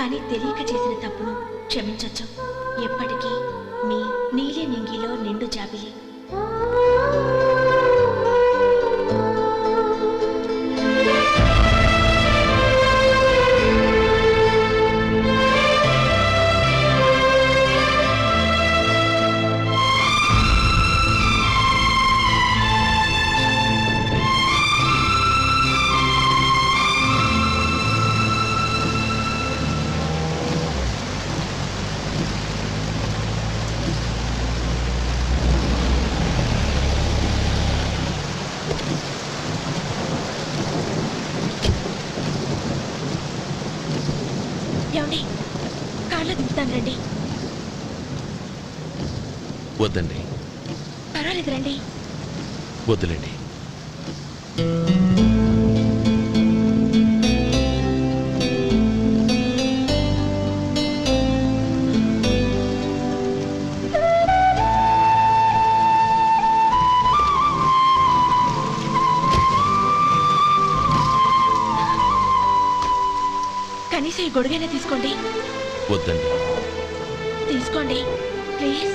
కానీ తెలియక చేసిన తప్పును క్షమించొచ్చు. ఎప్పటికీ మీ నీలి నింగిలో నిండు జాబిలి. ఏమండి? కార్లో దింపుతాను రండి. వద్దండి. పర్వాలేదు రండి. వద్దులేండి. కనీసం ఈ గొడుగైనా తీసుకోండి. వద్దండి. తీసుకోండి. ప్లీజ్.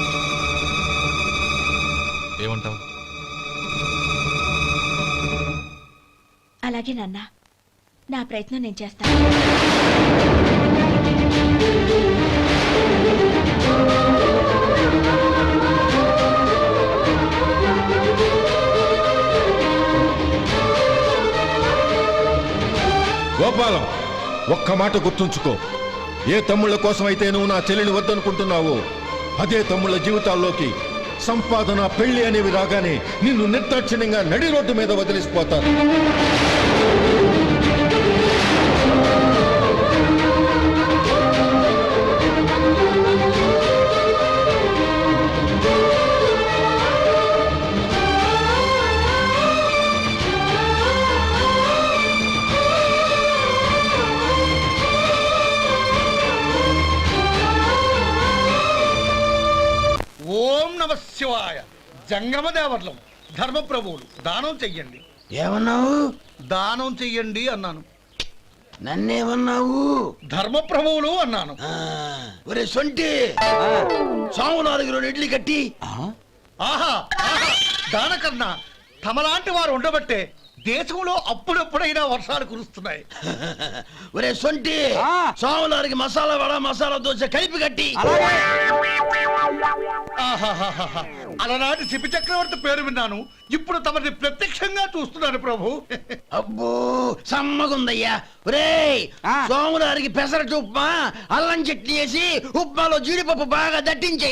ఏమంటావు? అలాగే నాన్న. నా ప్రయత్నం నేను చేస్తాను. గోపాలం ఒక్క మాట గుర్తుంచుకో. ఏ తమ్ముళ్ళ కోసమైతే నువ్వు నా చెల్లిని వద్దనుకుంటున్నావో అదే తమ్ముళ్ళ జీవితాల్లోకి సంపాదన పెళ్ళి అనేవి రాగానే నిన్ను నిర్దాక్షిణ్యంగా నడి రోడ్డు మీద వదిలిసిపోతారు శివాయ జంగమ దేవర్లం ధర్మప్రభువులు. దానం చెయ్యండి. ఏమన్నావు? దానం చెయ్యండి అన్నాను. నన్నేమన్నావు? ధర్మప్రభువులు అన్నాను. ఒరే సొంటి! రెండు ఇడ్లీ కట్టి. ఆహా ఆహా దానకన్నా తమలాంటి వారు ఉండబట్టే దేశంలో అప్పుడప్పుడైనా వర్షాలు కురుస్తున్నాయి. ఒరే సొంటి సోము నాలుగు మసాలా వడ మసాలా దోశ కలిపి కట్టి. అలనాటి శిపి చక్రవర్తి పేరు విన్నాను. ఇప్పుడు తమని ప్రత్యక్షంగా చూస్తున్నాను ప్రభు. అబ్బో సమ్మగుందయ్యా. ఒరే సోములారికి పెసరట్టు ఉప్మా అల్లం చట్నీ వేసి ఉప్మాలో జీడిపప్పు బాగా దట్టించే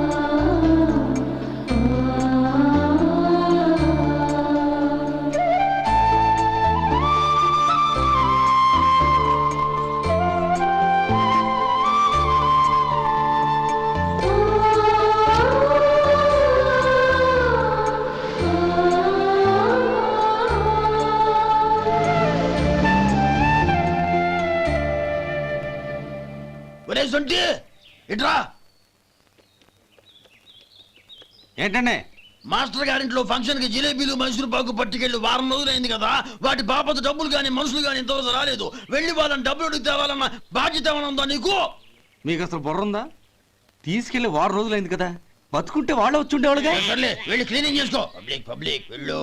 ఏంటండి? మాస్టర్ గారింట్లో ఫంక్షన్కి జిలేబీలు మైసూరు పాకు పట్టుకెళ్ళి వారం రోజులైంది కదా. వాటి బాపత డబ్బులు కానీ మనుషులు కానీ ఇంతవరకు రాలేదు. వెళ్ళి వాళ్ళని డబ్బులు అడిగి తేవాలన్న బాధ్యత ఏమైనా ఉందా నీకు? మీకు అసలు బుర్ర ఉందా? తీసుకెళ్ళి వారం రోజులైంది కదా. బతుకుంటే వాళ్ళు వచ్చి ఉండేవాళ్ళుగా. సర్లే వెళ్ళి క్లీనింగ్ చేసుకో. పబ్లిక్ పబ్లిక్ వెళ్ళు.